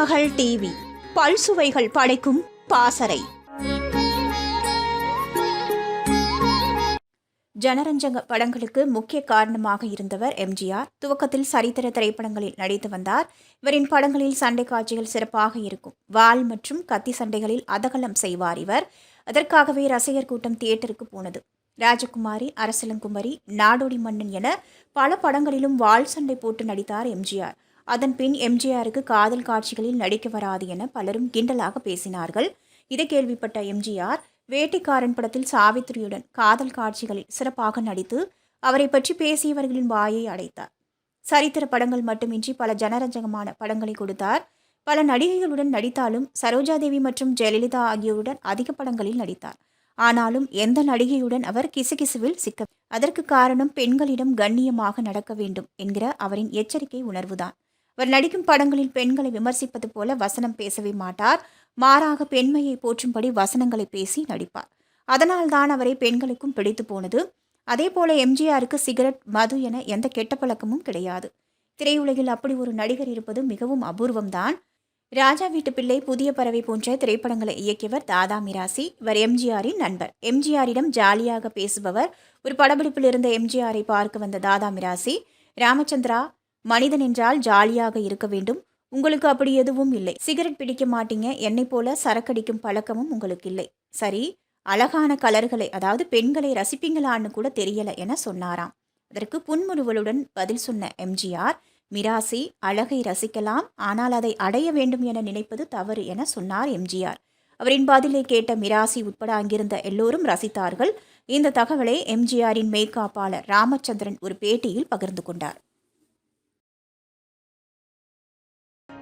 மகள் டிவி. பல்சுவைகள் படைக்கும் பாசறை. ஜனரஞ்சக படங்களுக்கு முக்கிய காரணமாக இருந்தவர் எம்ஜிஆர் துவக்கத்தில் சரித்திர திரைப்படங்களில் நடித்து வந்தார். இவரின் படங்களில் சண்டை காட்சிகள் சிறப்பாக இருக்கும். வாள் மற்றும் கத்தி சண்டைகளில் அதகலம் செய்வார் இவர். அதற்காகவே ரசிகர் கூட்டம் தியேட்டருக்கு போனது. ராஜகுமாரி அரசலங்குமரி நாடோடி மன்னன் என பல படங்களிலும் வாள் சண்டை போட்டு நடித்தார் எம்ஜிஆர் அதன் பின் எம்ஜிஆருக்கு காதல் காட்சிகளில் நடிக்க வராது என பலரும் கிண்டலாக பேசினார்கள். இதை கேள்விப்பட்ட எம்ஜிஆர் வேட்டைக்காரன் படத்தில் சாவித்திரியுடன் காதல் காட்சிகளில் சிறப்பாக நடித்து அவரை பற்றி பேசியவர்களின் வாயை அடைத்தார். சரித்திர படங்கள் மட்டுமின்றி பல ஜனரஞ்சகமான படங்களை கொடுத்தார். பல நடிகைகளுடன் நடித்தாலும் சரோஜாதேவி மற்றும் ஜெயலலிதா ஆகியோருடன் அதிக படங்களில் நடித்தார். ஆனாலும் எந்த நடிகையுடன் அவர் கிசுகிசுவில் சிக்க அதற்கு காரணம் பெண்களிடம் கண்ணியமாக நடக்க வேண்டும் என்கிற அவரின் எச்சரிக்கை உணர்வுதான். அவர் நடிக்கும் படங்களில் பெண்களை விமர்சிப்பது போல வசனம் பேசவே மாட்டார். மாறாக பெண்மையை போற்றும்படி வசனங்களை பேசி நடிப்பார். அதனால்தான் அவரை பெண்களுக்கும் பிடித்து போனது. அதே போல எம்ஜிஆருக்கு சிகரெட் மது என எந்த கெட்ட பழக்கமும் கிடையாது. திரையுலகில் அப்படி ஒரு நடிகர் இருப்பது மிகவும் அபூர்வம்தான். ராஜா வீட்டு பிள்ளை புதிய பறவை போன்ற திரைப்படங்களை இயக்கியவர் தாதா மிராசி. இவர் எம்ஜிஆரின் நண்பர். எம்ஜிஆரிடம் ஜாலியாக பேசுபவர். ஒரு படப்பிடிப்பில் இருந்த எம்ஜிஆரை பார்க்க வந்த தாதா மிராசி. ராமச்சந்திரா மனிதன் என்றால் ஜாலியாக இருக்க வேண்டும். உங்களுக்கு அப்படி எதுவும் இல்லை. சிகரெட் பிடிக்க மாட்டீங்க. என்னை போல சரக்கடிக்கும் பழக்கமும் உங்களுக்கு இல்லை. சரி அழகான கலர்களை அதாவது பெண்களை ரசிப்பீங்களான்னு கூட தெரியல என சொன்னாராம். அதற்கு புன்முறுவலுடன் பதில் சொன்ன எம்ஜிஆர் மிராசி அழகை ரசிக்கலாம். ஆனால் அதை அடைய வேண்டும் என நினைப்பது தவறு என சொன்னார் எம்ஜிஆர். அவரின் பதிலை கேட்ட மிராசி உட்பட அங்கிருந்த எல்லோரும் ரசித்தார்கள். இந்த தகவலை எம்ஜிஆரின் மேற்காப்பாளர் ராமச்சந்திரன் ஒரு பேட்டியில் பகிர்ந்து கொண்டார்.